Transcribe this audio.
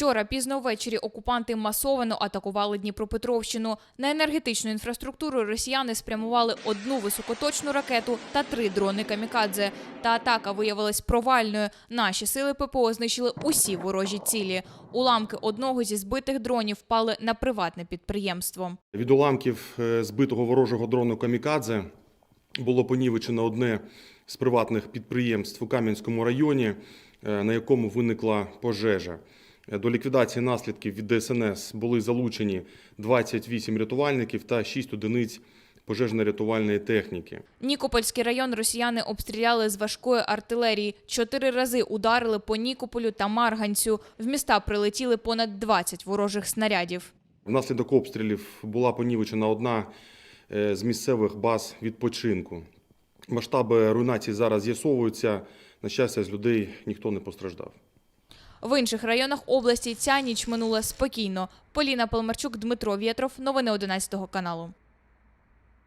Вчора пізно ввечері окупанти масовано атакували Дніпропетровщину. На енергетичну інфраструктуру росіяни спрямували одну високоточну ракету та три дрони камікадзе. Та атака виявилась провальною. Наші сили ППО знищили усі ворожі цілі. Уламки одного зі збитих дронів впали на приватне підприємство. Від уламків е, збитого ворожого дрону «Камікадзе» було понівечено одне з приватних підприємств у Кам'янському районі, е, на якому виникла пожежа. Е, До ліквідації наслідків від ДСНС були залучені 28 рятувальників та 6 одиниць пожежно-рятувальної техніки. Нікопольський район росіяни обстріляли з важкої артилерії. Чотири рази ударили по Нікополю та Марганцю. В міста прилетіли понад 20 ворожих снарядів. Внаслідок обстрілів була понівечена одна е, з місцевих баз відпочинку. Масштаби руйнації зараз з'ясовуються. На щастя, з людей ніхто не постраждав. В інших районах області ця ніч минула спокійно. Поліна Палмарчук, Дмитро Вєтров. Новини 11 каналу.